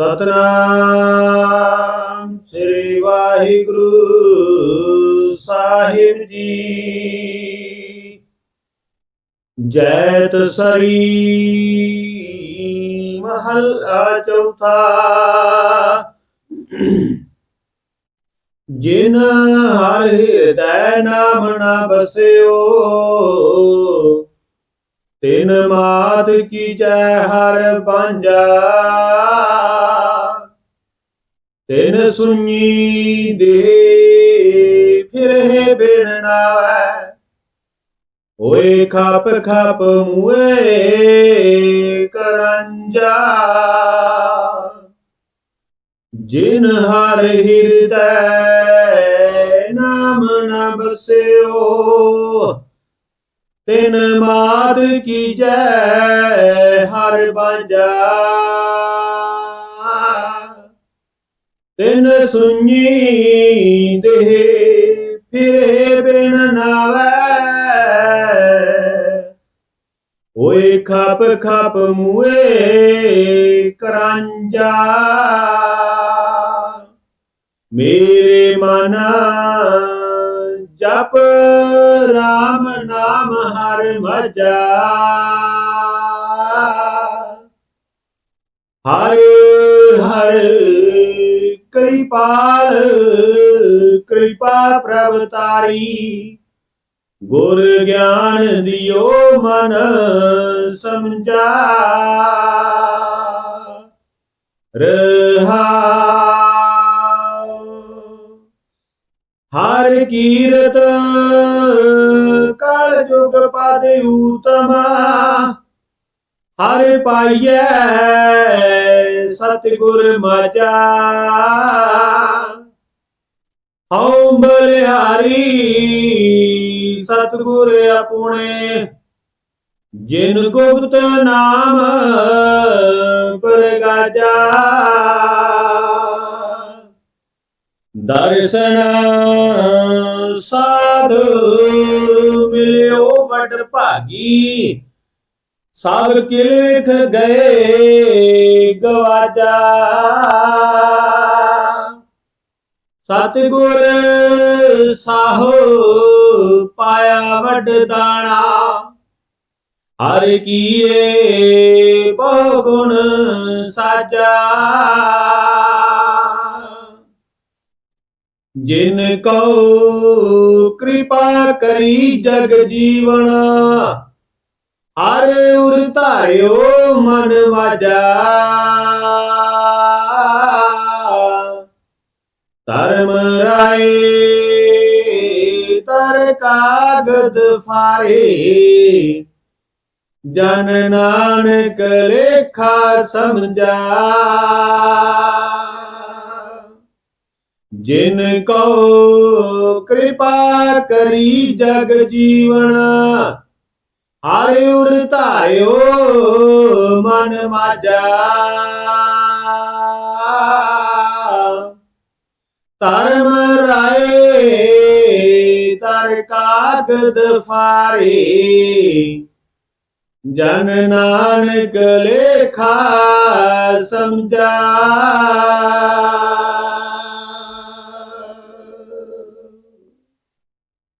ਸਤਨਾਮ ਸ੍ਰੀ ਵਾਹਿਗੁਰੂ ਸਾਹਿਬ ਜੀ। ਜੈਤ ਸਰੀ ਮਹੱਲਾ ਚੌਥਾ। ਜਿਨ ਹਰ ਹਿਰਦੈ ਨਾਮ ਨਾ ਬਸਿਓ ਤਿਨ ਮਾਤ ਕੀ ਜੈ ਹਰ ਬਾਂਝਾ ਤਿਨ ਸੁਣੀ ਦੇ ਫਿਰੇ ਬਿਨ ਨਾਵੈ। ਓਏ ਖਾਪ ਖਾਪ ਮੂਏ ਕਰੰਜਾ। ਜਿਨ ਹਰ ਹਿਰਦੈ ਨਾਮ ਨ ਬਸਿਓ ਤਿਨ ਮਾਦ ਕੀ ਜੈ, ਹਰ ਬਾਂਝਾ ਤਿਨ ਸੁਣੀ ਦੇ ਫਿਰੇ ਬਿਨ ਨਾਵੈ। ਓਏ ਖਪ ਖਾਪ ਮੂਏ ਕਰਾਂਜਾ। ਮੇਰੇ ਮਨ ਜਪ ਰਾਮ ਨਾਮ ਹਰ ਮਜਾ। ਹਰ ਹਰ ਕਿਰਪਾਲ, ਕਿਰਪਾ ਪ੍ਰਭ ਤਾਰੀ। ਗੁਰ ਗਿਆਨ ਦਿਓ ਮਨ ਸਮਝਾ। ਰਹਾ ਕੀਰਤ, ਕਲ ਜੁਗ ਪਦ ਊਤਮਾ। ਹਰ ਪਾਈਐ ਸਤਿਗੁਰ ਮਜਾ। ਹਉ ਬਲਿਹਾਰੀ ਸਤਿਗੁਰ ਆਪਣੇ ਜਿਨ ਗੁਪਤ ਨਾਮ ਪ੍ਰਗਾਜਾ ਦਰਸ਼ਨ ਸਾਧ ਮਿਲਿਓ ਵਡ ਭਾਗੀ। ਸਭ ਕਿਲੇਖ ਗਏ ਗਵਾਜਾ। ਸਤਿਗੁਰ ਸਾਹੋ ਪਾਇਆ ਵੱਡ ਦਾਣਾ। ਹਰ ਕੀਏ ਬਹੁ ਗੁਣ ਸਾਜਾ। ਜਿਨ ਕਉ ਕਿਰਪਾ ਕਰੀ ਜਗ ਜੀਵਨ, ਹਰ ਉਰ ਧਾਰਿਓ ਮਨ ਵਾਜਾ। ਧਰਮ ਰਾਏ, ਤਰ ਕਾਗਦ ਫਾਰੇ ਜਨ ਨਾਨਕ ਲੇਖਾ ਸਮਝਾ। ਜਿਨ ਕੋ ਕਿਰਪਾ ਕਰੀ ਜਗ ਜੀਵਨ, ਹਰ ਉਰ ਧਾਰਿਓ ਮਨ ਮਾਜਾ। ਧਰਮ ਰਾਏ ਤਰ ਕਾਗਦ ਫਾਰੇ, ਜਨ ਨਾਨਕ ਲੇਖਾ ਸਮਝਾ।